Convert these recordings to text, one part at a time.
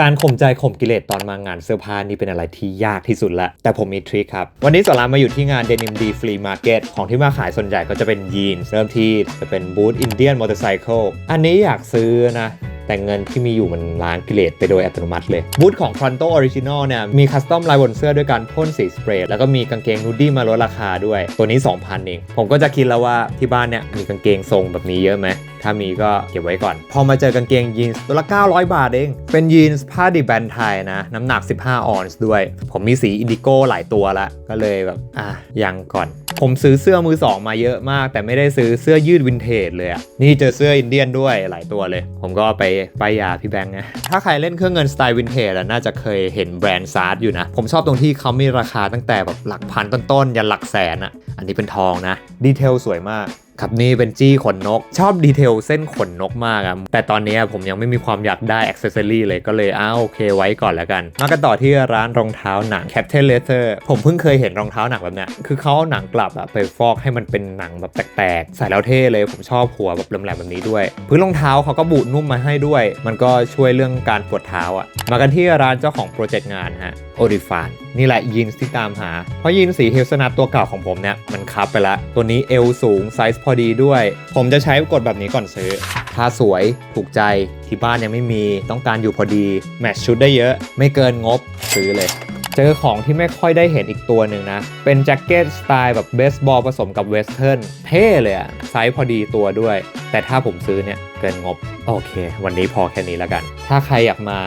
การข่มใจข่มกิเลสตอนมางานเสื้อผ้านี่เป็นอะไรที่ยากที่สุดละ แต่ผมมีทริคครับ วันนี้สอนรามาอยู่ที่งาน Denim D Flea Market ของที่มาขายส่วนใหญ่ก็จะเป็นยีนส์เริ่มที่จะเป็นบูธ Indian Motorcycle อันนี้อยากซื้อนะแต่เงินที่มีอยู่มันล้างกิเลสไปโดยอัตโนมัติเลยบูธของ Pronto Original เนี่ยมีคัสตอมลายบนเสื้อด้วยการพ่นสีสเปรย์แล้วก็มีกางเกงนูดี้มาลดราคาด้วย ตัวนี้ 2,000 เอง ผมก็จะคิดแล้วว่าที่บ้านเนี่ยมีกางเกงทรงแบบนี้เยอะไหม ถ้ามีก็เก็บไว้ก่อน พอมาเจอกางเกงยีนส์ตัวละ 900 บาทเอง เป็นยีนส์ผ้าดิบแบรนด์ไทยนะ น้ำหนัก 15 ออนซ์ด้วย ผมมีสีอินดิโก้หลายตัวละ ก็เลยแบบ อะ ยังก่อน ผมซื้อเสื้อมือสองมาเยอะมาก แต่ไม่ได้ซื้อเสื้อยืดวินเทจเลยอะนี่เจอเสื้ออินเดียนด้วยหลายตัวเลย ผมก็ไปป้ายยาพี่แบงค์นะถ้าใครเล่นเครื่องเงินสไตล์วินเทจอะน่าจะเคยเห็นแบรนด์ซาร์ดอยู่นะ ผมชอบตรงที่เขามีราคาตั้งแต่แบบหลักพันต้นๆยันหลักแสนอะอันนี้เป็นทองนะ ดีเทลสวยมาก ครับนี่เป็นจี้ขนนก ชอบดีเทลเส้นขนนกมากอะแต่ตอนนี้ผมยังไม่มีความอยากได้อ c เซสซอรี่เลยก็เลยอ้าวโอเคไว้ก่อนแล้วกัน มากันต่อที่ร้านรองเท้าหนัง Captain Leather ผมเพิ่งเคยเห็นรองเท้าหนังแบบเนี้ยคือเขาเอาหนังกลับอะไปฟอกให้มันเป็นหนังแบบแตกๆใส่แล้วเท่เลยผมชอบหัวแบบแหลมๆแบบนี้ด้วย พื้นรองเท้าเขาก็บูดนุ่มมาให้ด้วย มันก็ช่วยเรื่องการปวดเท้าอะมากันที่ร้านเจ้าของโปรเจกต์งานฮะโอริฟานนี่แหละยีนส์ที่ตามหา เพราะยีนส์สีเฮลสนัทตัวเก่าของผมเนี่ยมันคับไปและตัวนี้เอวสูงไซส์พอดีด้วย ผมจะใช้กฎแบบนี้ก่อนซื้อ ถ้าสวยถูกใจที่บ้านยังไม่มีต้องการอยู่พอดี แมทช์ชุดได้เยอะ ไม่เกินงบซื้อเลย เจอของที่ไม่ค่อยได้เห็นอีกตัวหนึ่งนะ เป็นแจ็คเก็ตสไตล์แบบเบสบอลผสมกับเวสเทิร์นเท่เลยอะไซส์พอดีตัวด้วย แต่ถ้าผมซื้อเนี่ยเกินงบโอเค วันนี้พอแค่นี้แล้วกัน ถ้าใครอยากมา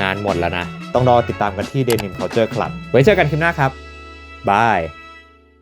งานหมดแล้วนะ ต้องรอติดตามกันที่ Denim Culture Club ไว้เจอกันคลิปหน้าครับบาย